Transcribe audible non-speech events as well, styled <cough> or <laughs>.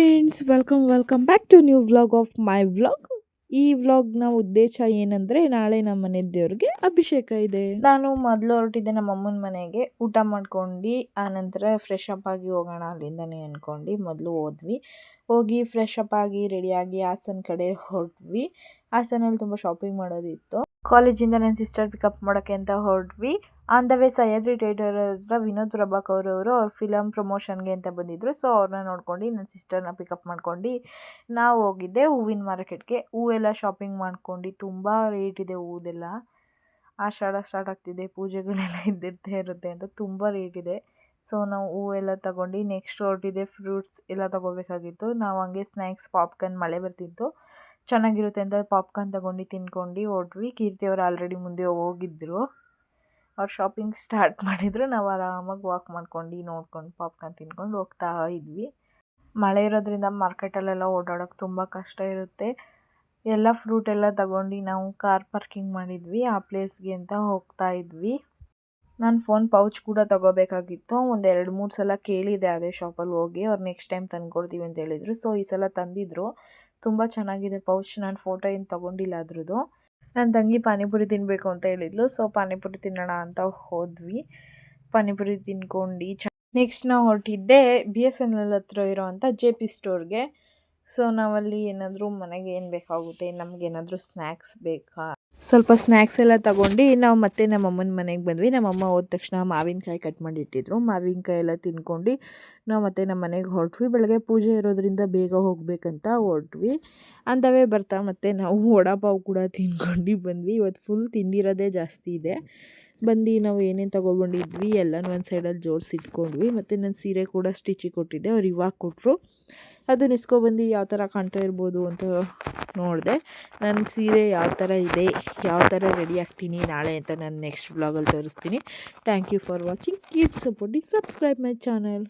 Friends welcome welcome back to new vlog of my vlog ಈ ವ್ಲಾಗ್ನ ಉದ್ದೇಶ ಏನಂದರೆ ನಾಳೆ ನಮ್ಮ ಮನೆ ದೇವ್ರಿಗೆ ಅಭಿಷೇಕ ಇದೆ. ನಾನು ಮೊದಲು ಹೊರಟಿದ್ದೆ ನಮ್ಮ ಅಮ್ಮನ ಮನೆಗೆ. ಊಟ ಮಾಡ್ಕೊಂಡು ಆನಂತರ ಫ್ರೆಶ್ ಅಪ್ ಆಗಿ ಹೋಗೋಣ ಅಲ್ಲಿಂದನೇ ಅಂದ್ಕೊಂಡು ಮೊದಲು ಹೋದ್ವಿ. ಹೋಗಿ ಫ್ರೆಶ್ ಅಪ್ ಆಗಿ ರೆಡಿಯಾಗಿ ಹಾಸನ ಕಡೆ ಹೊರಟ್ವಿ. ಹಾಸನಲ್ಲಿ ತುಂಬ ಶಾಪಿಂಗ್ ಮಾಡೋದಿತ್ತು. ಕಾಲೇಜಿಂದ ನನ್ನ ಸಿಸ್ಟರ್ ಪಿಕಪ್ ಮಾಡೋಕ್ಕೆ ಅಂತ ಹೊರಟ್ವಿ. On the way Sahyadri theatre ಹತ್ರ ವಿನೋದ್ ಪ್ರಭಾಕರ್ ಅವರು ಅವ್ರ ಫಿಲಮ್ ಪ್ರಮೋಷನ್ಗೆ ಅಂತ ಬಂದಿದ್ದರು ಸೊ ಅವ್ರನ್ನ ನೋಡ್ಕೊಂಡು ನನ್ನ ಸಿಸ್ಟರ್ನ ಪಿಕಪ್ ಮಾಡ್ಕೊಂಡು ನಾವು ಹೋಗಿದ್ದೆ ಹೂವಿನ ಮಾರ್ಕೆಟ್ಗೆ ಹೂವೆಲ್ಲ ಶಾಪಿಂಗ್ ಮಾಡ್ಕೊಂಡು ತುಂಬ ರೇಟ್ ಇದೆ ಹೂದೆಲ್ಲ ಆಷಾಢ ಸ್ಟಾರ್ಟ್ ಆಗ್ತಿದೆ, ಪೂಜೆಗಳೆಲ್ಲ <laughs> ಇದ್ದಿರ್ತೇ ಇರುತ್ತೆ ಅಂತ ತುಂಬ ರೇಟ್ ಇದೆ. ಸೊ ನಾವು ಹೂವೆಲ್ಲ ತಗೊಂಡು ನೆಕ್ಸ್ಟ್ ಹೊರಟಿದೆ ಫ್ರೂಟ್ಸ್ ಎಲ್ಲ ತಗೋಬೇಕಾಗಿತ್ತು. ನಾವು ಹಂಗೆ ಸ್ನ್ಯಾಕ್ಸ್ ಪಾಪ್ಕಾರ್ನ್ ಮಳೆ ಬರ್ತಿತ್ತು. ಚೆನ್ನಾಗಿರುತ್ತೆ ಅಂತ ಪಾಪ್ಕಾರ್ನ್ ತಗೊಂಡು ತಿನ್ಕೊಂಡು ಹೊರಟ್ವಿ. ಕೀರ್ತಿ ಅವ್ರು ಆಲ್ರೆಡಿ ಮುಂದೆ ಹೋಗಿದ್ದರು ಅವ್ರು ಶಾಪಿಂಗ್ ಸ್ಟಾರ್ಟ್ ಮಾಡಿದ್ರು ನಾವು ಆರಾಮಾಗಿ ವಾಕ್ ಮಾಡ್ಕೊಂಡು, ನೋಡ್ಕೊಂಡು ಪಾಪ್ಕಾರ್ನ್ ತಿನ್ಕೊಂಡು ಹೋಗ್ತಾ ಇದ್ವಿ. ಮಳೆ ಇರೋದ್ರಿಂದ ಮಾರ್ಕೆಟಲ್ಲೆಲ್ಲ ಓಡಾಡೋಕೆ ತುಂಬ ಕಷ್ಟ ಇರುತ್ತೆ. ಎಲ್ಲ ಫ್ರೂಟ್ ಎಲ್ಲ ತಗೊಂಡು ನಾವು ಕಾರ್ ಪಾರ್ಕಿಂಗ್ ಮಾಡಿದ್ವಿ, ಆ ಪ್ಲೇಸ್ಗೆ ಅಂತ ಹೋಗ್ತಾ ಇದ್ವಿ. ನಾನು ಫೋನ್ ಪೌಚ್ ಕೂಡ ತಗೋಬೇಕಾಗಿತ್ತು. ಒಂದು ಎರಡು ಮೂರು ಸಲ ಕೇಳಿದೆ ಅದೇ ಶಾಪಲ್ಲಿ ಹೋಗಿ, ಅವ್ರು ನೆಕ್ಸ್ಟ್ ಟೈಮ್ ತಂದ್ಕೊಡ್ತೀವಿ ಅಂತ ಹೇಳಿದರು. ಸೊ ಈ ಸಲ ತಂದಿದ್ರು. ತುಂಬ ಚೆನ್ನಾಗಿದೆ ಪೌಚ್ ನಾನು ಫೋಟೋ ಏನು ತೊಗೊಂಡಿಲ್ಲ ಅದ್ರದ್ದು. ನನ್ನ ತಂಗಿ ಪಾನಿಪುರಿ ತಿನ್ನಬೇಕು ಅಂತ ಹೇಳಿದ್ಲು. ಸೊ, ಪಾನಿಪುರಿ ತಿನ್ನೋಣ ಅಂತ ಹೋದ್ವಿ. ಪಾನಿಪುರಿ ತಿನ್ಕೊಂಡು ಚ ನೆಕ್ಸ್ಟ್ ನಾವು ಹೊರಟಿದ್ದೆ ಬಿ ಎಸ್ ಎನ್ ಎಲ್ ಹತ್ರ ಇರೋವಂಥ ಜೆ ಪಿ ಸ್ಟೋರ್ಗೆ. ಸೊ ನಾವಲ್ಲಿ ಏನಾದರೂ ಮನೆಗೆ ಏನು ಬೇಕಾಗುತ್ತೆ, ನಮಗೇನಾದರೂ ಸ್ನ್ಯಾಕ್ಸ್ ಬೇಕಾ? ಸ್ವಲ್ಪ ಸ್ನ್ಯಾಕ್ಸ್ ಎಲ್ಲ ತಗೊಂಡು ನಾವು ಮತ್ತೆ ನಮ್ಮ ಅಮ್ಮನ ಮನೆಗೆ ಬಂದ್ವಿ. ನಮ್ಮಮ್ಮ ಹೋದ ತಕ್ಷಣ ಮಾವಿನಕಾಯಿ ಕಟ್ ಮಾಡಿ ಇಟ್ಟಿದ್ರು ಮಾವಿನಕಾಯಿ ಎಲ್ಲ ತಿನ್ಕೊಂಡು ನಾವು ಮತ್ತೆ ನಮ್ಮ ಮನೆಗೆ ಹೊರಟ್ವಿ. ಬೆಳಗ್ಗೆ ಪೂಜೆ ಇರೋದ್ರಿಂದ ಬೇಗ ಹೋಗಬೇಕಂತ ಹೊರಟ್ವಿ. ಅಂಥವೇ ಬರ್ತಾ ಮತ್ತೆ ನಾವು ವಡಾಪಾವ್ ಕೂಡ ತಿನ್ಕೊಂಡು ಬಂದ್ವಿ. ಇವತ್ತು ಫುಲ್ ತಿಂದಿರೋದೇ ಜಾಸ್ತಿ ಇದೆ. ಬಂದು ನಾವು ಏನೇನು ತೊಗೊಬಂದಿದ್ವಿ, ಎಲ್ಲನೂ ಒಂದು ಸೈಡಲ್ಲಿ ಜೋಡಿಸಿ ಇಟ್ಕೊಂಡ್ವಿ. ಮತ್ತು ನನ್ನ ಸೀರೆ ಕೂಡ ಸ್ಟಿಚಿಗೆ ಕೊಟ್ಟಿದ್ದೆ, ಅವ್ರು ಇವಾಗ ಕೊಟ್ಟರು ಅದನ್ನ ಇಸ್ಕೊಬಂದು ಯಾವ ಥರ ಕಾಣ್ತಾ ಇರ್ಬೋದು ಅಂತ ನೋಡಿದೆ. ನನ್ನ ಸೀರೆ ಯಾವ ಥರ ಇದೆ, ಯಾವ ಥರ ರೆಡಿ ಆಗ್ತೀನಿ ನಾಳೆ ಅಂತ ನಾನು ನೆಕ್ಸ್ಟ್ ವ್ಲಾಗಲ್ಲಿ ತೋರಿಸ್ತೀನಿ. Thank you for watching keep supporting subscribe my channel